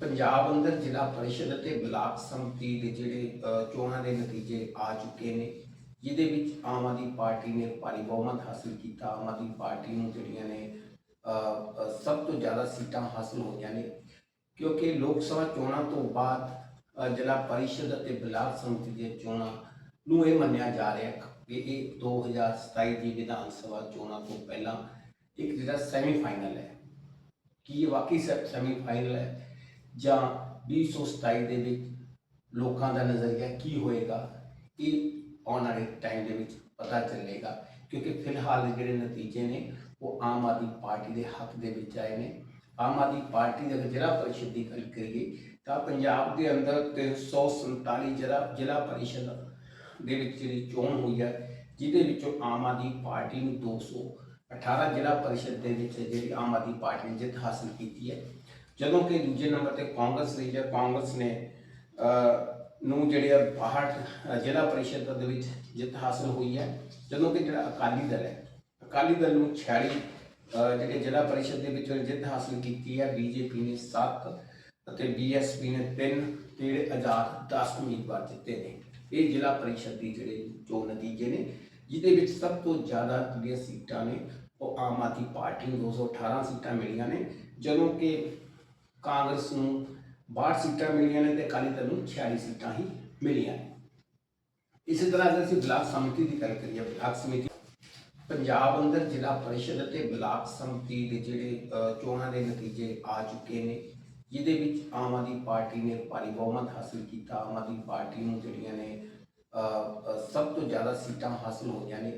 ਪੰਜਾਬ ਅੰਦਰ ਜ਼ਿਲ੍ਹਾ ਪਰਿਸ਼ਦ ਅਤੇ ਬਲਾਕ ਸੰਮਤੀ ਦੇ ਜਿਹੜੇ ਚੋਣਾਂ ਦੇ ਨਤੀਜੇ ਆ ਚੁੱਕੇ ਨੇ, ਜਿਹਦੇ ਵਿੱਚ ਆਮ ਆਦਮੀ ਪਾਰਟੀ ਨੇ ਭਾਰੀ ਬਹੁਮਤ ਹਾਸਲ ਕੀਤਾ। ਆਮ ਆਦਮੀ ਪਾਰਟੀ ਨੂੰ ਜਿਹੜੀਆਂ ਨੇ ਸਭ ਤੋਂ ਜ਼ਿਆਦਾ ਸੀਟਾਂ ਹਾਸਲ ਹੋਈਆਂ ਨੇ, ਕਿਉਂਕਿ ਲੋਕ ਸਭਾ ਚੋਣਾਂ ਤੋਂ ਬਾਅਦ ਜ਼ਿਲ੍ਹਾ ਪਰਿਸ਼ਦ ਅਤੇ ਬਲਾਕ ਸੰਮਤੀ ਦੀਆਂ ਚੋਣਾਂ ਨੂੰ ਇਹ ਮੰਨਿਆ ਜਾ ਰਿਹਾ ਕਿ ਇਹ 2027 ਦੀ ਵਿਧਾਨ ਸਭਾ ਚੋਣਾਂ ਤੋਂ ਪਹਿਲਾਂ ਇੱਕ ਜਿਹੜਾ ਸੈਮੀ ਫਾਈਨਲ ਹੈ। ਕੀ ਇਹ ਵਾਕਈ ਸੈਮੀਫਾਈਨਲ ਹੈ? ਜਾਂ 2027 ਦੇ ਵਿੱਚ ਲੋਕਾਂ ਦਾ ਨਜ਼ਰੀਆ ਕੀ ਹੋਏਗਾ, ਇਹ ਆਉਣ ਵਾਲੇ ਟਾਈਮ ਦੇ ਵਿੱਚ ਪਤਾ ਚੱਲੇਗਾ। ਕਿਉਂਕਿ ਫਿਲਹਾਲ ਜਿਹੜੇ ਨਤੀਜੇ ਨੇ, ਉਹ ਆਮ ਆਦਮੀ ਪਾਰਟੀ ਦੇ ਹੱਕ ਦੇ ਵਿੱਚ ਆਏ ਨੇ। ਆਮ ਆਦਮੀ ਪਾਰਟੀ ਦੇ ਅਗਰ ਜ਼ਿਲ੍ਹਾ ਪਰਿਸ਼ਦ ਦੀ ਗੱਲ ਕਰੀਏ, ਤਾਂ ਪੰਜਾਬ ਦੇ ਅੰਦਰ 347 ਜ਼ਿਲ੍ਹਾ ਜ਼ਿਲ੍ਹਾ ਪਰਿਸ਼ਦ ਦੇ ਵਿੱਚ ਜਿਹੜੀ ਚੋਣ ਹੋਈ ਹੈ, ਜਿਹਦੇ ਵਿੱਚੋਂ ਆਮ ਆਦਮੀ ਪਾਰਟੀ ਨੂੰ 218 ਜ਼ਿਲ੍ਹਾ ਪਰਿਸ਼ਦ ਦੇ ਵਿੱਚ ਜਿਹੜੀ ਆਮ ਆਦਮੀ ਪਾਰਟੀ ਨੇ ਜਿੱਤ ਹਾਸਲ ਕੀਤੀ ਹੈ। ਜਦੋਂ ਕਿ ਦੂਜੇ ਨੰਬਰ ਤੇ ਕਾਂਗਰਸ ਰਹੀ ਹੈ, ਕਾਂਗਰਸ ਨੇ ਨੂੰ ਜਿਹੜੇ ਆ 62 ਜ਼ਿਲ੍ਹਾ ਪਰਿਸ਼ਦ ਦੇ ਵਿੱਚ ਜਿੱਤ ਹਾਸਲ ਹੋਈ ਹੈ। ਜਦੋਂ ਕਿ ਜਿਹੜਾ ਅਕਾਲੀ ਦਲ ਹੈ, ਅਕਾਲੀ ਦਲ ਨੂੰ 46 ਜਿਹੜੇ ਜ਼ਿਲ੍ਹਾ ਪਰਿਸ਼ਦ ਦੇ ਵਿੱਚ ਜਿੱਤ ਹਾਸਲ ਕੀਤੀ ਹੈ, ਬੀਜੇਪੀ ਨੇ 7 ਅਤੇ ਬੀਐਸਪੀ ਨੇ 3 ਤੇ ਜਿਹੜੇ ਆਜ਼ਾਦ 10 ਉਮੀਦਵਾਰ ਜਿੱਤੇ ਨੇ। ਇਹ ਜ਼ਿਲ੍ਹਾ ਪਰਿਸ਼ਦ ਦੀ ਜਿਹੜੇ ਚੋਣ ਨਤੀਜੇ ਨੇ, ਜਿਹਦੇ ਵਿੱਚ ਸਭ ਤੋਂ ਜ਼ਿਆਦਾ ਜਿਹੜੀਆਂ ਸੀਟਾਂ ਨੇ, ਉਹ ਆਮ ਆਦਮੀ ਪਾਰਟੀ ਨੂੰ 218 ਸੀਟਾਂ ਮਿਲੀਆਂ ਨੇ। ਜਦੋਂ ਕਿ ਕਾਂਗਰਸ ਨੂੰ 62 ਸੀਟਾਂ ਮਿਲੀਆਂ ਨੇ ਤੇ ਅਕਾਲੀ ਦਲ ਨੂੰ 46 ਸੀਟਾਂ ਹੀ ਮਿਲੀਆਂ ਇਸੇ ਤਰ੍ਹਾਂ ਅਗਰ ਅਸੀਂ ਬਲਾਕ ਸਮਿਤੀ ਦੀ ਗੱਲ ਕਰੀਏ, ਬਲਾਕ ਸਮਿਤੀ ਪੰਜਾਬ ਅੰਦਰ ਜ਼ਿਲ੍ਹਾ ਪਰਿਸ਼ਦ ਅਤੇ ਬਲਾਕ ਸੰਮਤੀ ਦੇ ਜਿਹੜੇ ਚੋਣਾਂ ਦੇ ਨਤੀਜੇ ਆ ਚੁੱਕੇ ਨੇ, ਜਿਹਦੇ ਵਿੱਚ ਆਮ ਆਦਮੀ ਪਾਰਟੀ ਨੇ ਭਾਰੀ ਬਹੁਮਤ ਹਾਸਲ ਕੀਤਾ। ਆਮ ਆਦਮੀ ਪਾਰਟੀ ਨੂੰ ਜਿਹੜੀਆਂ ਨੇ ਸਭ ਤੋਂ ਜ਼ਿਆਦਾ ਸੀਟਾਂ ਹਾਸਲ ਹੋਈਆਂ ਨੇ,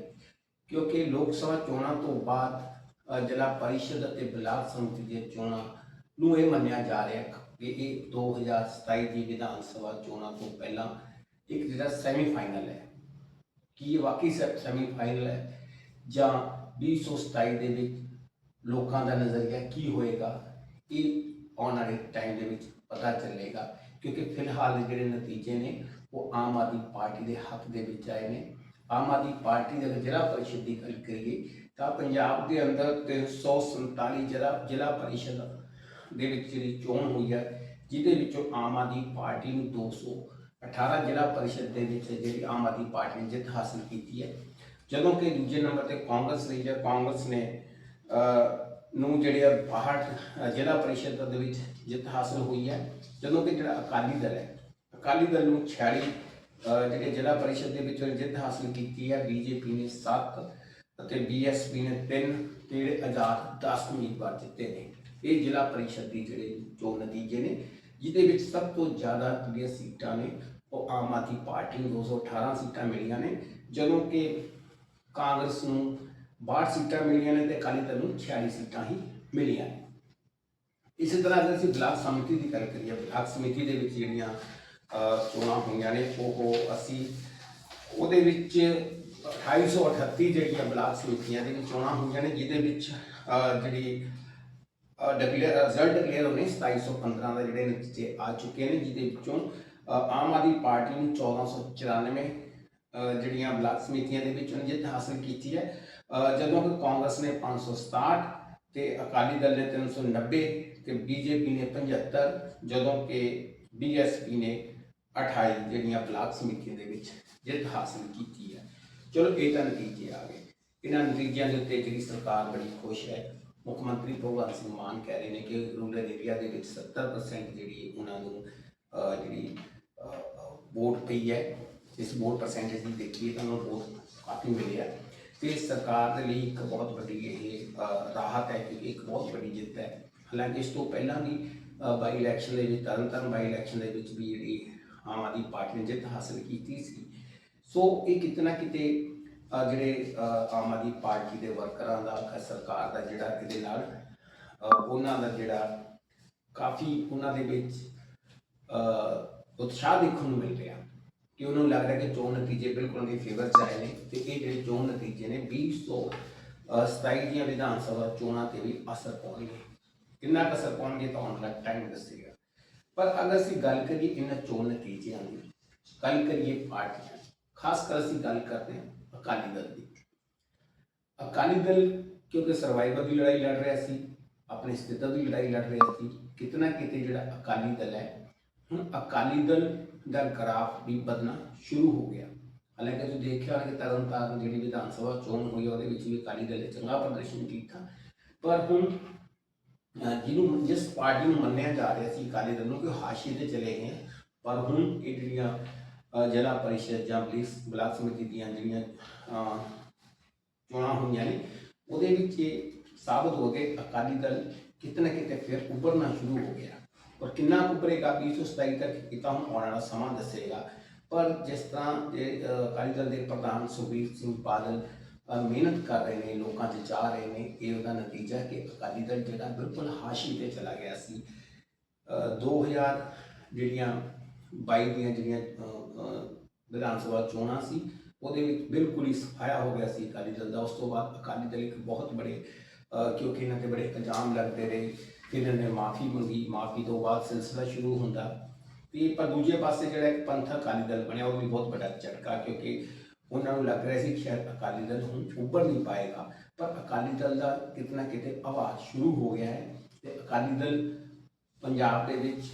ਕਿਉਂਕਿ ਲੋਕ ਸਭਾ ਚੋਣਾਂ ਤੋਂ ਬਾਅਦ ਜ਼ਿਲ੍ਹਾ ਪਰਿਸ਼ਦ ਅਤੇ ਬਲਾਕ ਸੰਮਤੀ ਦੀਆਂ ਚੋਣਾਂ ਨੂੰ ਇਹ ਮੰਨਿਆ ਜਾ ਰਿਹਾ ਕਿ ਇਹ 2027 ਦੀ ਵਿਧਾਨ ਸਭਾ ਚੋਣਾਂ ਤੋਂ ਪਹਿਲਾਂ ਇੱਕ ਜਿਹੜਾ ਸੈਮੀਫਾਈਨਲ ਹੈ, ਕੀ ਇਹ ਵਾਕਈ ਸੈਮੀਫਾਈਨਲ ਹੈ ਜਾਂ 2027 ਦੇ ਵਿੱਚ ਲੋਕਾਂ ਦਾ ਨਜ਼ਰੀਆ ਕੀ ਹੋਏਗਾ, ਇਹ ਆਉਣ ਵਾਲੇ ਟਾਈਮ ਦੇ ਵਿੱਚ ਪਤਾ ਚੱਲੇਗਾ, ਕਿਉਂਕਿ ਫਿਲਹਾਲ ਜਿਹੜੇ ਨਤੀਜੇ ਨੇ, ਉਹ ਆਮ ਆਦਮੀ ਪਾਰਟੀ ਦੇ ਹੱਕ ਦੇ ਵਿੱਚ ਆਏ ਨੇ। ਆਮ ਆਦਮੀ ਪਾਰਟੀ ਦੇ ਅਗਰ ਜ਼ਿਲ੍ਹਾ ਪਰਿਸ਼ਦ ਦੀ ਗੱਲ ਕਰੀਏ, ਤਾਂ ਪੰਜਾਬ ਦੇ ਅੰਦਰ 347 ਜ਼ਿਲ੍ਹਾ ਜ਼ਿਲ੍ਹਾ ਪਰਿਸ਼ਦ ਦੇ ਵਿੱਚ ਜਿਹੜੀ ਚੋਣ ਹੋਈ ਹੈ ਜਿਹਦੇ ਵਿੱਚੋਂ ਆਮ ਆਦਮੀ ਪਾਰਟੀ ਨੂੰ 218 ਜ਼ਿਲ੍ਹਾ ਪਰਿਸ਼ਦ ਦੇ ਵਿੱਚ ਜਿਹੜੀ ਆਮ ਆਦਮੀ ਪਾਰਟੀ ਨੇ ਜਿੱਤ ਹਾਸਲ ਕੀਤੀ ਹੈ। ਜਦੋਂ ਕਿ ਦੂਜੇ ਨੰਬਰ ਤੇ ਕਾਂਗਰਸ ਰਹੀ ਹੈ, ਕਾਂਗਰਸ ਨੇ ਨੂੰ ਜਿਹੜੇ ਆ 62 ਜ਼ਿਲ੍ਹਾ ਪਰਿਸ਼ਦ ਦੇ ਵਿੱਚ ਜਿੱਤ ਹਾਸਲ ਹੋਈ ਹੈ। ਜਦੋਂ ਕਿ ਜਿਹੜਾ ਅਕਾਲੀ ਦਲ ਹੈ, ਅਕਾਲੀ ਦਲ ਨੂੰ 46 ਜਿਹੜੇ ਜ਼ਿਲ੍ਹਾ ਪਰਿਸ਼ਦ ਦੇ ਵਿੱਚ ਜਿੱਤ ਹਾਸਲ ਕੀਤੀ ਹੈ, ਬੀਜੇਪੀ ਨੇ 7 ਅਤੇ ਬੀਐਸਪੀ ਨੇ 3 ਤੇ ਜਿਹੜੇ ਆਜ਼ਾਦ 10 ਉਮੀਦਵਾਰ ਜਿੱਤੇ ਨੇ। ਇਹ ਜ਼ਿਲ੍ਹਾ ਪਰਿਸ਼ਦ ਦੀ ਜਿਹੜੇ ਜੋ ਨਤੀਜੇ ਨੇ, ਜਿਹਦੇ ਵਿੱਚ ਸਭ ਤੋਂ ਜ਼ਿਆਦਾ ਜਿਹੜੀਆਂ ਸੀਟਾਂ ਨੇ, ਉਹ ਆਮ ਆਦਮੀ ਪਾਰਟੀ ਨੂੰ 218 ਸੀਟਾਂ ਮਿਲੀਆਂ ਨੇ, ਜਦੋਂ ਕਿ ਕਾਂਗਰਸ ਨੂੰ 62 ਸੀਟਾਂ ਮਿਲੀਆਂ ਨੇ ਤੇ ਅਕਾਲੀ ਦਲ ਨੂੰ 46 ਸੀਟਾਂ ਹੀ ਮਿਲੀਆਂ ਨੇ। ਇਸੇ ਤਰ੍ਹਾਂ ਅਗਰ ਅਸੀਂ ਬਲਾਕ ਸਮਿਤੀ ਦੀ ਗੱਲ ਕਰੀਏ, ਬਲਾਕ ਸਮਿਤੀ ਦੇ ਵਿੱਚ ਜਿਹੜੀਆਂ ਚੋਣਾਂ ਹੋਈਆਂ ਨੇ, ਉਹ ਅਸੀਂ ਉਹਦੇ ਵਿੱਚ 2838 ਜਿਹੜੀਆਂ ਬਲਾਕ ਸਮਿਤੀਆਂ ਦੇ ਵਿੱਚ ਚੋਣਾਂ ਹੋਈਆਂ ਨੇ, ਜਿਹਦੇ ਵਿੱਚ ਜਿਹੜੀ ਡਿਕਲੇਅਰ ਰਿਜ਼ਲਟ ਡਿਕਲੇਅਰ ਹੋਣੇ 2715 ਦੇ ਜਿਹੜੇ ਨਤੀਜੇ ਆ ਚੁੱਕੇ ਨੇ ਜਿਹਦੇ ਵਿੱਚੋਂ ਆਮ ਆਦਮੀ ਪਾਰਟੀ ਨੂੰ 1494 ਅਹ, ਜਿਹੜੀਆਂ ਬਲਾਕ ਸਮਿਤੀਆਂ ਦੇ ਵਿੱਚ ਉਹਨੇ ਜਿੱਤ ਹਾਸਲ ਕੀਤੀ ਹੈ। ਜਦੋਂ ਕਿ ਕਾਂਗਰਸ ਨੇ 567 ਤੇ ਅਕਾਲੀ ਦਲ ਨੇ 390 ਤੇ ਬੀਜੇਪੀ ਨੇ 75 ਜਦੋਂ ਕਿ ਬੀਐਸਪੀ ਨੇ 28 ਜਿਹੜੀਆਂ ਬਲਾਕ ਸਮਿਤੀਆਂ ਦੇ ਵਿੱਚ ਜਿੱਤ ਹਾਸਲ ਕੀਤੀ ਹੈ। ਚਲੋ ਇਹ ਤਾਂ ਨਤੀਜੇ ਆ ਗਏ। ਇਹਨਾਂ ਨਤੀਜਿਆਂ ਦੇ ਉੱਤੇ ਜਿਹੜੀ ਸਰਕਾਰ ਬੜੀ ਖੁਸ਼ ਹੈ ਮੁੱਖ ਮੰਤਰੀ ਭਗਵੰਤ ਸਿੰਘ ਮਾਨ ਕਹਿ ਰਹੇ ਨੇ ਕਿ ਰੂਰਲ ਏਰੀਆ ਦੇ ਵਿੱਚ 70% ਜਿਹੜੀ ਉਹਨਾਂ ਨੂੰ ਅਹ, ਜਿਹੜੀ ਵੋਟ ਪਈ ਹੈ ਇਸ ਵੋਟ ਪਰਸੈਂਟੇਜ ਦੀ ਦੇਖੀਏ ਤਾਂ ਉਹਨਾਂ ਨੂੰ ਵੋਟ ਕਾਫੀ ਮਿਲਿਆ ਹੈ। ਤੇ ਸਰਕਾਰ ਦੇ ਲਈ ਇੱਕ ਬਹੁਤ ਵੱਡੀ ਇਹ ਅਹ, ਰਾਹਤ ਹੈ ਕਿ ਇੱਕ ਬਹੁਤ ਵੱਡੀ ਜਿੱਤ ਹੈ। ਹਾਲਾਂਕਿ ਇਸ ਤੋਂ ਪਹਿਲਾਂ ਵੀ ਬਾਈ ਇਲੈਕਸ਼ਨ ਦੇ ਵਿੱਚ ਤਰਨਤਾਰਨ ਬਾਈ ਇਲੈਕਸ਼ਨ ਦੇ ਵਿੱਚ ਵੀ ਜਿਹੜੀ ਆਮ ਆਦਮੀ ਪਾਰਟੀ ਨੇ ਜਿੱਤ ਹਾਸਲ ਕੀਤੀ ਸੀ। ਸੋ ਇਹ ਕਿਤਨਾ ਕਿਤੇ ਅਹ, ਜਿਹੜੇ ਆਮ ਆਦਮੀ ਪਾਰਟੀ ਦੇ ਵਰਕਰਾਂ ਦਾ ਸਰਕਾਰ ਦਾ ਜਿਹੜਾ ਇਹਦੇ ਨਾਲ ਉਹਨਾਂ ਦਾ ਜਿਹੜਾ ਕਾਫੀ ਉਹਨਾਂ ਦੇ ਵਿੱਚ ਉਤਸ਼ਾਹ ਦੇਖਣ ਨੂੰ ਮਿਲ ਰਿਹਾ। ਕਿ ਉਹਨਾਂ ਨੂੰ ਲੱਗ ਰਿਹਾ ਕਿ ਚੋਣ ਨਤੀਜੇ ਬਿਲਕੁਲ ਉਹਨਾਂ ਦੇ ਫੇਵਰ ਚ ਆਏ ਨੇ ਤੇ ਇਹ ਜਿਹੜੇ ਚੋਣ ਨਤੀਜੇ ਨੇ 2027 ਦੀਆਂ ਵਿਧਾਨ ਸਭਾ ਚੋਣਾਂ ਤੇ ਵੀ ਅਸਰ ਪਾਉਣਗੇ। ਕਿੰਨਾ ਕੁ ਅਸਰ ਪਾਉਣਗੇ ਤਾਂ ਆਉਣ ਵਾਲਾ ਟਾਈਮ ਦੱਸੇਗਾ। ਪਰ ਅਗਰ ਅਸੀਂ ਗੱਲ ਕਰੀਏ ਇਹਨਾਂ ਚੋਣ ਨਤੀਜਿਆਂ ਦੀ ਗੱਲ ਕਰੀਏ ਪਾਰਟੀਆਂ ਖਾਸ ਕਰ ਅਸੀਂ ਗੱਲ ਕਰਦੇ ਹਾਂ ਅਕਾਲੀ ਦਲ ਦੀ। ਅਕਾਲੀ ਦਲ ਕਿਉਂਕਿ ਸਰਵਾਈਵਰ ਦੀ ਲੜਾਈ ਲੜ ਰਿਹਾ ਸੀ, ਆਪਣੇ ਸਥਿਤਾ ਦੀ ਲੜਾਈ ਲੜ ਰਿਹਾ ਸੀ, ਕਿਤਨਾ ਕਿਤੇ ਜਿਹੜਾ ਅਕਾਲੀ ਦਲ ਹੈ, ਹੁਣ ਅਕਾਲੀ ਦਲ ਦਾ ਗ੍ਰਾਫ ਵੀ ਵਧਣਾ ਸ਼ੁਰੂ ਹੋ ਗਿਆ। ਹਾਲਾਂਕਿ ਤੁਸੀਂ ਦੇਖਿਆ ਹੋਣਾ ਕਿ ਤਰਨਤਾਰਨ ਜਿਹੜੀ ਵਿਧਾਨ ਸਭਾ ਚੋਣ ਹੋਈ ਉਹਦੇ ਵਿੱਚ ਵੀ ਅਕਾਲੀ ਦਲ ਨੇ ਚੰਗਾ ਪ੍ਰਦਰਸ਼ਨ ਕੀਤਾ। ਪਰ ਹੁਣ ਜਿਹਨੂੰ ਜਿਸ ਪਾਰਟੀ ਨੂੰ ਮੰਨਿਆ ਜਾ ਰਿਹਾ ਸੀ ਅਕਾਲੀ ਦਲ ਨੂੰ ਕਿ ਉਹ ਹਾਸ਼ੀਏ ਤੇ ਚਲੇ ਗਏ ਪਰ ਹੁਣ ਇਹ ਜਿਹੜੀਆਂ ਜ਼ਿਲ੍ਹਾ ਪਰਿਸ਼ਦ ਜਾਂ ਪੁਲਿਸ ਬਲਾਕ ਸਮਿਤੀ ਦੀਆਂ ਜਿਹੜੀਆਂ ਚੋਣਾਂ ਹੋਈਆਂ ਨੇ ਉਹਦੇ ਵਿੱਚ ਇਹ ਸਾਬਤ ਹੋ ਗਏ ਅਕਾਲੀ ਦਲ ਕਿਤੇ ਨਾ ਕਿਤੇ ਫਿਰ ਉੱਭਰਨਾ ਸ਼ੁਰੂ ਹੋ ਗਿਆ। ਔਰ ਕਿੰਨਾ ਕੁ ਉੱਭਰੇਗਾ 227 ਤੱਕ ਇਹ ਹੁਣ ਆਉਣ ਵਾਲਾ ਸਮਾਂ ਦੱਸੇਗਾ। ਪਰ ਜਿਸ ਤਰ੍ਹਾਂ ਇਹ ਅਕਾਲੀ ਦਲ ਦੇ ਪ੍ਰਧਾਨ ਸੁਖਬੀਰ ਸਿੰਘ ਬਾਦਲ ਮਿਹਨਤ ਕਰ ਰਹੇ ਨੇ ਲੋਕਾਂ 'ਚ ਜਾ ਰਹੇ ਨੇ ਇਹ ਉਹਦਾ ਨਤੀਜਾ ਕਿ ਅਕਾਲੀ ਦਲ ਜਿਹੜਾ ਬਿਲਕੁਲ ਹਾਸ਼ੀ ਤੇ ਚਲਾ ਗਿਆ ਸੀ। ਅਹ, 2000 ਜਿਹੜੀਆਂ 22 ਦੀਆਂ ਜਿਹੜੀਆਂ ਵਿਧਾਨ ਸਭਾ ਚੋਣਾਂ ਸੀ, ਉਹਦੇ ਵਿੱਚ ਬਿਲਕੁਲ ਹੀ ਸਫਾਇਆ ਹੋ ਗਿਆ ਸੀ ਅਕਾਲੀ ਦਲ ਦਾ। ਉਸ ਤੋਂ ਬਾਅਦ ਅਕਾਲੀ ਦਲ ਇੱਕ ਬਹੁਤ ਬੜੇ ਕਿਉਂਕਿ ਇਹਨਾਂ ਦੇ ਬੜੇ ਇਲਜ਼ਾਮ ਲੱਗਦੇ ਰਹੇ ਫਿਰ ਇਹਨਾਂ ਨੇ ਮਾਫੀ ਮੰਗੀ, ਮਾਫੀ ਤੋਂ ਬਾਅਦ ਸਿਲਸਿਲਾ ਸ਼ੁਰੂ ਹੁੰਦਾ। ਤੇ ਪਰ ਦੂਜੇ ਪਾਸੇ ਜਿਹੜਾ ਇੱਕ ਪੰਥਕ ਅਕਾਲੀ ਦਲ ਬਣਿਆ, ਉਹ ਵੀ ਬਹੁਤ ਵੱਡਾ ਝਟਕਾ, ਕਿਉਂਕਿ ਉਹਨਾਂ ਨੂੰ ਲੱਗ ਰਿਹਾ ਸੀ ਕਿ ਸ਼ਾਇਦ ਅਕਾਲੀ ਦਲ ਹੁਣ ਉੱਭਰ ਨਹੀਂ ਪਾਏਗਾ। ਪਰ ਅਕਾਲੀ ਦਲ ਦਾ ਕਿਤਨਾ ਕਿਤੇ ਆਵਾਜ਼ ਸ਼ੁਰੂ ਹੋ ਗਿਆ ਹੈ ਤੇ ਅਕਾਲੀ ਦਲ ਪੰਜਾਬ ਦੇ ਵਿੱਚ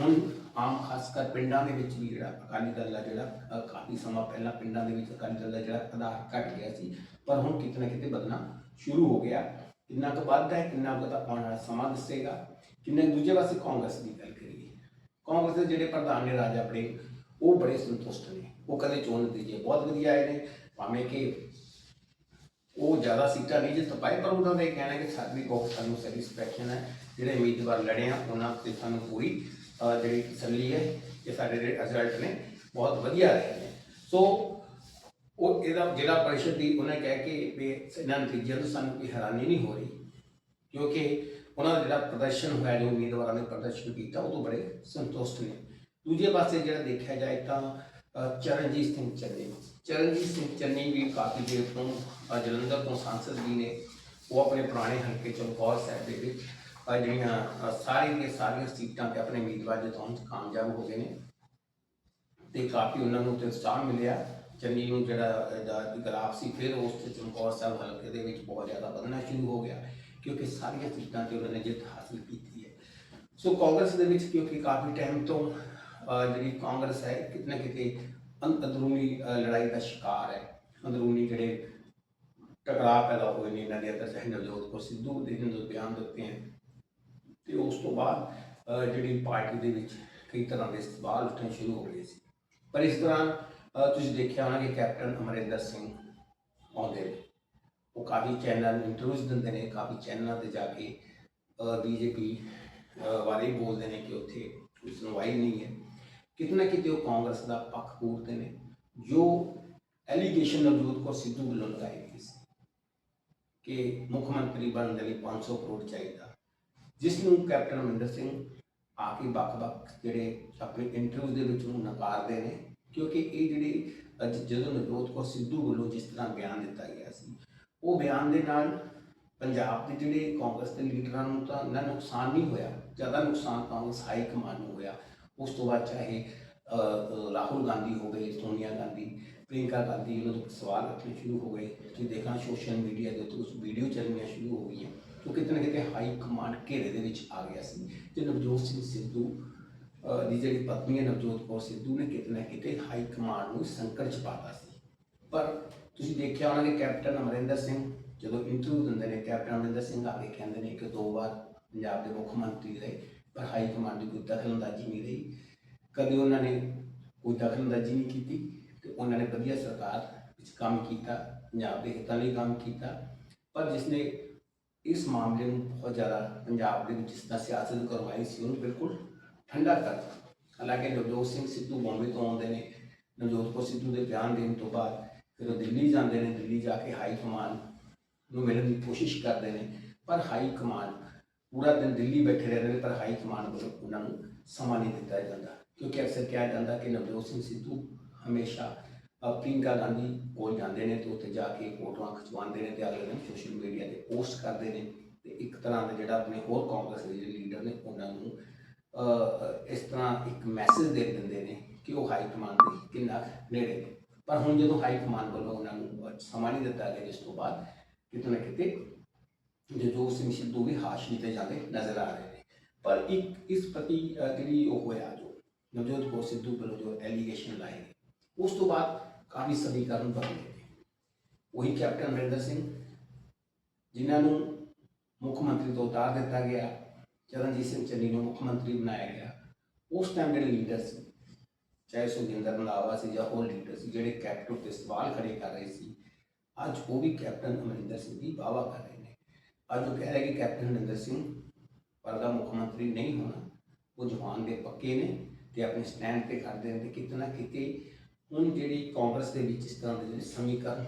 ਹੁਣ ਆਮ ਖਾਸ ਕਰ ਪਿੰਡਾਂ ਦੇ ਵਿੱਚ ਵੀ ਜਿਹੜਾ ਅਕਾਲੀ ਦਲ ਦਾ ਜਿਹੜਾ ਕਾਫੀ ਸਮਾਂ ਪਹਿਲਾਂ ਪਿੰਡਾਂ ਦੇ ਵਿੱਚ ਅਕਾਲੀ ਦਲ ਦਾ ਜਿਹੜਾ ਆਧਾਰ ਘਟ ਗਿਆ ਸੀ, ਪਰ ਹੁਣ ਕਿਤੇ ਨਾ ਕਿਤੇ ਵਧਣਾ ਸ਼ੁਰੂ ਹੋ ਗਿਆ। ਕਿੰਨਾ ਕੁ ਵੱਧਦਾ ਹੈ, ਕਿੰਨਾ ਕੁ ਦਾ ਆਉਣ ਵਾਲਾ ਸਮਾਂ ਦੱਸੇਗਾ। ਕਿੰਨੇ ਦੂਜੇ ਪਾਸੇ ਕਾਂਗਰਸ ਦੀ ਗੱਲ ਕਰੀਏ। ਕਾਂਗਰਸ ਦੇ ਜਿਹੜੇ ਪ੍ਰਧਾਨ ਨੇ ਰਾਜਾ ਪੜੇ ਉਹ ਬੜੇ ਸੰਤੁਸ਼ਟ ਨੇ। ਉਹ ਕਦੇ ਚੋਣ ਨਤੀਜੇ ਬਹੁਤ ਵਧੀਆ ਆਏ ਨੇ। ਭਾਵੇਂ ਕਿ ਉਹ ਜ਼ਿਆਦਾ ਸੀਟਾਂ ਨਹੀਂ ਜਿੱਤ ਪਾਏ, ਪਰ ਉਹਨਾਂ ਦਾ ਇਹ ਕਹਿਣਾ ਕਿ ਸਾਡੀ ਬਹੁਤ ਸਾਨੂੰ ਸੈਟੀਸਫੈਕਸ਼ਨ ਹੈ। ਜਿਹੜੇ ਉਮੀਦਵਾਰ ਲੜੇ ਆ, ਉਹਨਾਂ ਤੇ ਸਾਨੂੰ ਪੂਰੀ ਅਹ, ਜਿਹੜੀ ਤਸੱਲੀ ਹੈ ਕਿ ਸਾਡੇ ਜਿਹੜੇ ਰਿਜ਼ਲਟ ਨੇ ਬਹੁਤ ਵਧੀਆ ਰਹੇ ਨੇ। ਸੋ ਉਹ ਇਹਦਾ ਜ਼ਿਲ੍ਹਾ ਪਰਿਸ਼ਦ ਦੀ ਉਹਨੇ ਕਹਿ ਕੇ ਵੀ ਇਹਨਾਂ ਨਤੀਜਿਆਂ ਤੋਂ ਸਾਨੂੰ ਕੋਈ ਹੈਰਾਨੀ ਨਹੀਂ ਹੋ ਰਹੀ ਕਿਉਂਕਿ ਉਹਨਾਂ ਦਾ ਜਿਹੜਾ ਪ੍ਰਦਰਸ਼ਨ ਹੋਇਆ ਜੋ ਉਮੀਦਵਾਰਾਂ ਨੇ ਪ੍ਰਦਰਸ਼ਨ ਕੀਤਾ ਉਹ ਤੋਂ ਬੜੇ ਸੰਤੁਸ਼ਟ ਨੇ। ਦੂਜੇ ਪਾਸੇ ਜਿਹੜਾ ਦੇਖਿਆ ਜਾਏ ਤਾਂ ਅ, ਚਰਨਜੀਤ ਸਿੰਘ ਚੰਨੀ। ਚਰਨਜੀਤ ਸਿੰਘ ਚੰਨੀ ਵੀ ਕਾਫੀ ਦੇਰ ਤੋਂ ਅ, ਜਲੰਧਰ ਤੋਂ ਸੰਸਦ ਵੀ ਨੇ। ਉਹ ਆਪਣੇ ਪੁਰਾਣੇ ਹਲਕੇ ਚਮਕੌਰ ਸਾਹਿਬ ਦੇ ਵਿੱਚ ਅ, ਜਿਹੜੀਆਂ ਅ, ਸਾਰੀ ਦੀਆਂ ਸਾਰੀਆਂ ਸੀਟਾਂ ਤੇ ਆਪਣੇ ਉਮੀਦਵਾਰ ਜਿਤਾਉਣ 'ਚ ਕਾਮਯਾਬ ਹੋ ਗਏ ਨੇ ਤੇ ਕਾਫੀ ਉਹਨਾਂ ਨੂੰ ਤੇ ਉਤਸ਼ਾਹ ਮਿਲਿਆ। ਚੰਨੀ ਨੂੰ ਜਿਹੜਾ ਇਹਦਾ ਗ੍ਰਾਫ ਸੀ ਫਿਰ ਉਸ ਤੇ ਚਮਕੌਰ ਸਾਹਿਬ ਹਲਕੇ ਦੇ ਵਿੱਚ ਬਹੁਤ ਜ਼ਿਆਦਾ ਵਧਣਾ ਸ਼ੁਰੂ ਹੋ ਗਿਆ ਕਿਉਂਕਿ ਸਾਰੀਆਂ ਸੀਟਾਂ ਤੇ ਉਹਨਾਂ ਨੇ ਜਿੱਤ ਹਾਸਲ ਕੀਤੀ ਹੈ। ਸੋ ਕਾਂਗਰਸ ਦੇ ਵਿੱਚ ਕਿਉਂਕਿ ਕਾਫੀ ਟਾਈਮ ਤੋਂ ਅਹ, ਜਿਹੜੀ ਕਾਂਗਰਸ ਹੈ ਕਿਤੇ ਨਾ ਕਿਤੇ ਅੰਦ- ਅੰਦਰੂਨੀ ਅਹ, ਲੜਾਈ ਦਾ ਸ਼ਿਕਾਰ ਹੈ। ਅੰਦਰੂਨੀ ਜਿਹੜੇ ਟਕਰਾਅ ਪੈਦਾ ਹੋਏ ਨੇ ਇਹਨਾਂ ਦੇ ਅੰਦਰ ਚਾਹੇ ਨਵਜੋਤ ਕੌਰ ਸਿੱਧੂ ਦੇ ਹਿੰਦੂ ਬਿਆਨ ਦਿੱਤੇ ਹੈ ਤੇ ਉਸ ਤੋਂ ਬਾਅਦ ਜਿਹੜੀ ਪਾਰਟੀ ਦੇ ਵਿੱਚ ਕਈ ਤਰ੍ਹਾਂ ਦੇ ਸਵਾਲ ਉੱਠਣੇ ਸ਼ੁਰੂ ਹੋ ਗਏ ਸੀ। ਪਰ ਇਸ ਦੌਰਾਨ ਤੁਸੀਂ ਦੇਖਿਆ ਹੋਣਾ ਕਿ ਕੈਪਟਨ ਅਮਰਿੰਦਰ ਸਿੰਘ ਆਉਂਦੇ ਨੇ। ਉਹ ਕਾਫੀ ਚੈਨਲ ਇੰਟਰਵਿਊਜ਼ ਦਿੰਦੇ ਨੇ, ਕਾਫੀ ਚੈਨਲਾਂ ਤੇ ਜਾ ਕੇ ਬੀਜੇਪੀ ਬਾਰੇ ਬੋਲਦੇ ਨੇ ਕਿ ਉੱਥੇ ਕੋਈ ਸੁਣਵਾਈ ਨਹੀਂ ਹੈ। ਕਿਤਨਾ ਕਿਤੇ ਉਹ ਕਾਂਗਰਸ ਦਾ ਪੱਖ ਪੂਰਦੇ ਨੇ, ਜੋ ਐਲੀਗੇਸ਼ਨ ਨਵਜੋਤ ਕੌਰ ਸਿੱਧੂ ਵੱਲੋਂ ਲਗਾਈ ਗਈ ਸੀ ਕਿ ਮੁੱਖ ਮੰਤਰੀ ਬਣਨ ਦੇ ਲਈ 500 ਕਰੋੜ ਚਾਹੀਦਾ। ਜਿਸ ਨੂੰ ਕੈਪਟਨ ਅਮਰਿੰਦਰ ਸਿੰਘ ਆ ਕੇ ਵੱਖ-ਵੱਖ ਜਿਹੜੇ ਆਪਣੇ ਇੰਟਰਵਿਊਜ਼ ਦੇ ਵਿੱਚ ਉਹਨੂੰ ਨਕਾਰਦੇ ਨੇ, ਕਿਉਂਕਿ ਇਹ ਜਿਹੜੀ ਅੱਜ ਜਦੋਂ ਨਵਜੋਤ ਕੌਰ ਸਿੱਧੂ ਵੱਲੋਂ ਜਿਸ ਤਰ੍ਹਾਂ ਬਿਆਨ ਦਿੱਤਾ ਗਿਆ ਸੀ, ਉਹ ਬਿਆਨ ਦੇ ਨਾਲ ਪੰਜਾਬ ਦੇ ਜਿਹੜੇ ਕਾਂਗਰਸ ਦੇ ਲੀਡਰਾਂ ਨੂੰ ਤਾਂ ਨਾ ਨੁਕਸਾਨ ਨਹੀਂ ਹੋਇਆ, ਜ਼ਿਆਦਾ ਨੁਕਸਾਨ ਕਾਂਗਰਸ ਹਾਈ ਕਮਾਂਡ ਨੂੰ ਹੋਇਆ। ਉਸ ਤੋਂ ਬਾਅਦ ਚਾਹੇ ਰਾਹੁਲ ਗਾਂਧੀ ਹੋ ਗਏ, ਸੋਨੀਆ ਗਾਂਧੀ ਪ੍ਰਿੰਕਾ ਗਾਂਧੀ ਉਹਨਾਂ ਤੋਂ ਸਵਾਲ ਉੱਠਣੇ ਸ਼ੁਰੂ ਹੋ ਗਏ। ਤੁਸੀਂ ਦੇਖਣਾ ਸੋਸ਼ਲ ਮੀਡੀਆ ਦੇ ਉੱਤੇ ਉਸ ਵੀਡੀਓ ਚੱਲਣੀਆਂ ਸ਼ੁਰੂ ਹੋ ਗਈਆਂ। ਉਹ ਕਿਤੇ ਨਾ ਕਿਤੇ ਹਾਈ ਕਮਾਂਡ ਘੇਰੇ ਦੇ ਵਿੱਚ ਆ ਗਿਆ ਸੀ। ਤੇ ਨਵਜੋਤ ਸਿੰਘ ਸਿੱਧੂ ਦੀ ਜਿਹੜੀ ਪਤਨੀ ਹੈ ਨਵਜੋਤ ਕੌਰ ਸਿੱਧੂ ਨੇ ਕਿਤੇ ਨਾ ਕਿਤੇ ਹਾਈ ਕਮਾਂਡ ਨੂੰ ਸੰਕਟ ਚ ਪਾਤਾ ਸੀ। ਪਰ ਤੁਸੀਂ ਦੇਖਿਆ ਉਹਨਾਂ ਨੇ ਕੈਪਟਨ ਅਮਰਿੰਦਰ ਸਿੰਘ ਜਦੋਂ ਇੰਟਰਵਿਊ ਦਿੰਦੇ ਨੇ, ਕੈਪਟਨ ਅਮਰਿੰਦਰ ਸਿੰਘ ਆ ਕੇ ਕਹਿੰਦੇ ਨੇ ਕਿ ਦੋ ਵਾਰ ਪੰਜਾਬ ਦੇ ਮੁੱਖ ਮੰਤਰੀ ਰਹੇ, ਪਰ ਹਾਈ ਕਮਾਂਡ ਦੀ ਕੋਈ ਦਖਲਅੰਦਾਜ਼ੀ ਨਹੀਂ ਰਹੀ। ਕਦੇ ਉਹਨਾਂ ਨੇ ਕੋਈ ਦਖਲਅੰਦਾਜ਼ੀ ਨਹੀਂ ਕੀਤੀ ਤੇ ਉਹਨਾਂ ਨੇ ਵਧੀਆ ਸਰਕਾਰ ਵਿੱਚ ਕੰਮ ਕੀਤਾ, ਪੰਜਾਬ ਦੇ ਹਿੱਤਾਂ ਲਈ ਕੰਮ ਕੀਤਾ। ਪਰ ਜਿਸਨੇ ਨੇ ਇਸ ਮਾਮਲੇ ਨੂੰ ਬਹੁਤ ਜ਼ਿਆਦਾ ਪੰਜਾਬ ਦੇ ਵਿੱਚ ਜਿਸ ਦਾ ਸਿਆਸਤ ਕਰਵਾਈ ਸੀ ਉਹਨੂੰ ਬਿਲਕੁਲ ਠੰਡਾ ਕਰ ਦਿੱਤਾ ਹਾਲਾਂਕਿ ਨਵਜੋਤ ਸਿੰਘ ਸਿੱਧੂ ਬੰਬੇ ਤੋਂ ਆਉਂਦੇ ਨੇ ਨਵਜੋਤ ਕੌਰ ਸਿੱਧੂ ਦੇ ਬਿਆਨ ਦੇਣ ਤੋਂ ਬਾਅਦ ਫਿਰ ਉਹ ਦਿੱਲੀ ਜਾਂਦੇ ਨੇ ਦਿੱਲੀ ਜਾ ਕੇ ਹਾਈ ਕਮਾਨ ਨੂੰ ਮਿਲਣ ਦੀ ਕੋਸ਼ਿਸ਼ ਕਰਦੇ ਨੇ ਪਰ ਹਾਈ ਕਮਾਨ ਪੂਰਾ ਦਿਨ ਦਿੱਲੀ ਬੈਠੇ ਰਹਿੰਦੇ ਨੇ ਪਰ ਹਾਈ ਕਮਾਨ ਵੱਲੋਂ ਉਹਨਾਂ ਨੂੰ ਸਮਾਂ ਨਹੀਂ ਦਿੱਤਾ ਜਾਂਦਾ ਕਿਉਂਕਿ ਅਕਸਰ ਕਿਹਾ ਜਾਂਦਾ ਕਿ ਨਵਜੋਤ ਸਿੰਘ ਸਿੱਧੂ ਹਮੇਸ਼ਾ ਅ, ਗਾਂਧੀ ਕੋਲ ਜਾਂਦੇ ਨੇ ਤੇ ਉੱਥੇ ਜਾ ਕੇ ਫੋਟੋਆਂ ਖਿਚਵਾਉਂਦੇ ਨੇ ਤੇ ਅਗਲੇ ਦਿਨ ਸੋਸ਼ਲ ਮੀਡੀਆ ਤੇ ਪੋਸਟ ਕਰਦੇ ਨੇ ਤੇ ਇੱਕ ਤਰ੍ਹਾਂ ਦਾ ਜਿਹੜਾ ਆਪਣੇ ਹੋਰ ਕਾਂਗਰਸ ਦੇ ਜਿਹੜੇ ਲੀਡਰ ਨੇ ਉਹਨਾਂ ਨੂੰ ਇਸ ਤਰ੍ਹਾਂ ਇੱਕ ਮੈਸੇਜ ਦੇ ਦਿੰਦੇ ਨੇ ਕਿ ਉਹ ਹਾਈ ਕਮਾਂਡ ਦੇ ਕਿੰਨਾ ਨੇੜੇ ਨੇ। ਪਰ ਹੁਣ ਜਦੋਂ ਹਾਈ ਕਮਾਂਡ ਵੱਲੋਂ ਉਹਨਾਂ ਨੂੰ ਸਮਾਂ ਨਹੀਂ ਦਿੱਤਾ ਗਿਆ ਜਿਸ ਤੋਂ ਬਾਅਦ ਕਿਤੇ ਨਾ ਕਿਤੇ ਨਵਜੋਤ ਸਿੰਘ ਸਿੱਧੂ ਵੀ ਹਾਸ਼ੀ ਤੇ ਜਾਂਦੇ ਨਜ਼ਰ ਆ ਰਹੇ ਨੇ। ਪਰ ਇੱਕ ਇਸ ਪ੍ਰਤੀ ਜਿਹੜੀ ਉਹ ਹੋਇਆ ਜੋ ਨਵਜੋਤ ਕੌਰ ਸਿੱਧੂ ਵੱਲੋਂ ਜੋ ਐਲੀਗੇਸ਼ਨ ਲਾਏ ਉਸ ਤੋਂ ਬਾਅਦ ਕਾਫੀ ਸਮੀਕਰਨ ਬਦਲੇ ਗਏ ਉਹੀ ਕੈਪਟਨ ਅਮਰਿੰਦਰ ਸਿੰਘ, ਜਿਨ੍ਹਾਂ ਨੂੰ ਮੁੱਖ ਮੰਤਰੀ ਤੋਂ ਉਤਾਰ ਦਿੱਤਾ ਗਿਆ, ਚਰਨਜੀਤ ਸਿੰਘ ਚੰਨੀ ਨੂੰ ਮੁੱਖ ਮੰਤਰੀ ਬਣਾਇਆ ਗਿਆ, ਉਸ ਟਾਈਮ ਜਿਹੜੇ ਲੀਡਰ ਸੀ, ਚਾਹੇ ਸੁਖਜਿੰਦਰ ਰੰਧਾਵਾ ਸੀ ਜਾਂ ਹੋਰ ਲੀਡਰ ਸੀ, ਜਿਹੜੇ ਕੈਪਟਨ ਤੇ ਸਵਾਲ ਖੜੇ ਕਰ ਰਹੇ ਸੀ, ਅੱਜ ਉਹ ਵੀ ਕੈਪਟਨ ਅਮਰਿੰਦਰ ਸਿੰਘ ਦੀ ਵਾਹਵਾ ਕਰ ਰਹੇ ਨੇ। ਅੱਜ ਉਹ ਕਹਿ ਰਹੇ ਕਿ ਕੈਪਟਨ ਅਮਰਿੰਦਰ ਸਿੰਘ ਪਰਦਾ ਮੁੱਖ ਮੰਤਰੀ ਨਹੀਂ ਹੋਣਾ, ਉਹ ਜਵਾਨ ਦੇ ਪੱਕੇ ਨੇ ਤੇ ਆਪਣੇ ਸਟੈਂਡ ਤੇ ਕਰਦੇ ਨੇ ਤੇ ਕਿਤੇ ਨਾ ਕਿਤੇ ਹੁਣ ਜਿਹੜੀ ਕਾਂਗਰਸ ਦੇ ਵਿੱਚ ਇਸ ਤਰ੍ਹਾਂ ਦੇ ਜਿਹੜੇ ਸਮੀਕਰਨ